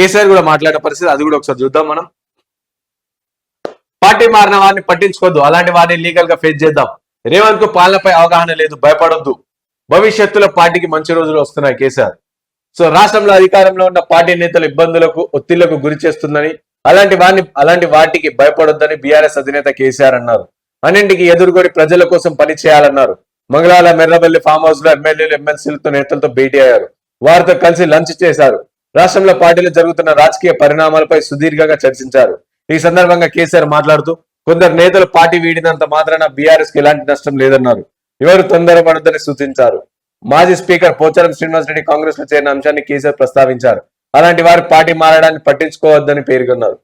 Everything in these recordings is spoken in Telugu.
కేసీఆర్ కూడా మాట్లాడే పరిస్థితి అది కూడా ఒకసారి చూద్దాం మనం. పార్టీ మారిన వారిని పట్టించుకోవద్దు. అలాంటి వారిని లీగల్గా ఫేస్ చేద్దాం. రేవంత్కు పాలనపై అవగాహన లేదు భయపడొద్దు. భవిష్యత్తులో పార్టీకి మంచి రోజులు వస్తున్నాయి కేసీఆర్. సో రాష్ట్రంలో అధికారంలో ఉన్న పార్టీ నేతలు ఇబ్బందులకు ఒత్తిళ్ళకు గురి చేస్తుందని అలాంటి వారిని అలాంటి వాటికి భయపడొద్దని బీఆర్ఎస్ అధినేత కేసీఆర్ అన్నారు. అన్నింటికి ఎదురుగొడి ప్రజల కోసం పని చేయాలన్నారు. మంగళవారం మెర్రబల్లి ఫామ్ హౌస్లో ఎమ్మెల్యేలు ఎమ్మెల్సీలతో నేతలతో భేటీ అయ్యారు. వారితో కలిసి లంచ్ చేశారు. రాష్ట్రంలో పార్టీలో జరుగుతున్న రాజకీయ పరిణామాలపై సుదీర్ఘంగా చర్చించారు. ఈ సందర్భంగా కేసీఆర్ మాట్లాడుతూ కొందరు నేతలు పార్టీ వీడినంత మాత్రాన బీఆర్ఎస్కి ఎలాంటి నష్టం లేదన్నారు. ఎవరు తొందరపడద్దని సూచించారు. మాజీ స్పీకర్ పోచారం శ్రీనివాస్ రెడ్డి కాంగ్రెస్లో చేరిన అంశాన్ని కేసీఆర్ ప్రస్తావించారు. అలాంటి వారు పార్టీ మారడాన్ని పట్టించుకోవద్దని పేర్కొన్నారు.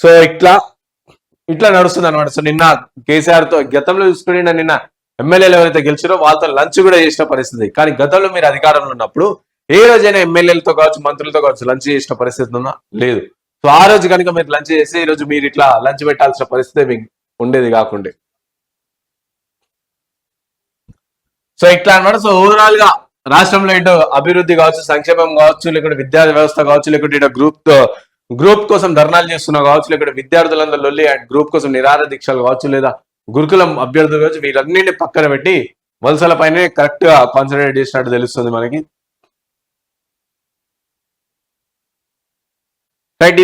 సో ఇట్లా ఇట్లా నడుస్తుంది అనమాట సో నిన్న కేసీఆర్తో గతంలో చూసుకుని నిన్న ఎమ్మెల్యేలు ఎవరైతే గెలిచారో వాళ్ళతో లంచ్ కూడా చేసిన పరిస్థితి. కానీ గతంలో మీరు అధికారంలో ఉన్నప్పుడు ఏ రోజైనా ఎమ్మెల్యేలతో కావచ్చు మంత్రులతో కావచ్చు లంచ్ చేసిన పరిస్థితి ఉందా? లేదు. సో ఆ రోజు కనుక మీరు లంచ్ చేసి ఈ రోజు మీరు ఇట్లా లంచ్ పెట్టాల్సిన పరిస్థితి మీకు ఉండేది కాకుండా. సో ఇట్లా అనమాట సో ఓవరాల్గా రాష్ట్రంలో ఇటు అభివృద్ధి కావచ్చు సంక్షేమం కావచ్చు లేకుంటే విద్యా వ్యవస్థ కావచ్చు లేకుంటే ఇటు గ్రూప్ గ్రూప్ కోసం ధర్నాలు చేస్తున్నా కావచ్చు లేకుంటే విద్యార్థులందరూ లొల్లి అండ్ గ్రూప్ కోసం నిరాహార దీక్షలు కావచ్చు లేదా గురుకులం అభ్యర్థులు కావచ్చు వీళ్ళన్నింటినీ పక్కన పెట్టి వలసల పైనే కరెక్ట్గా కాన్సన్ట్రేట్ చేసినట్టు తెలుస్తుంది మనకి.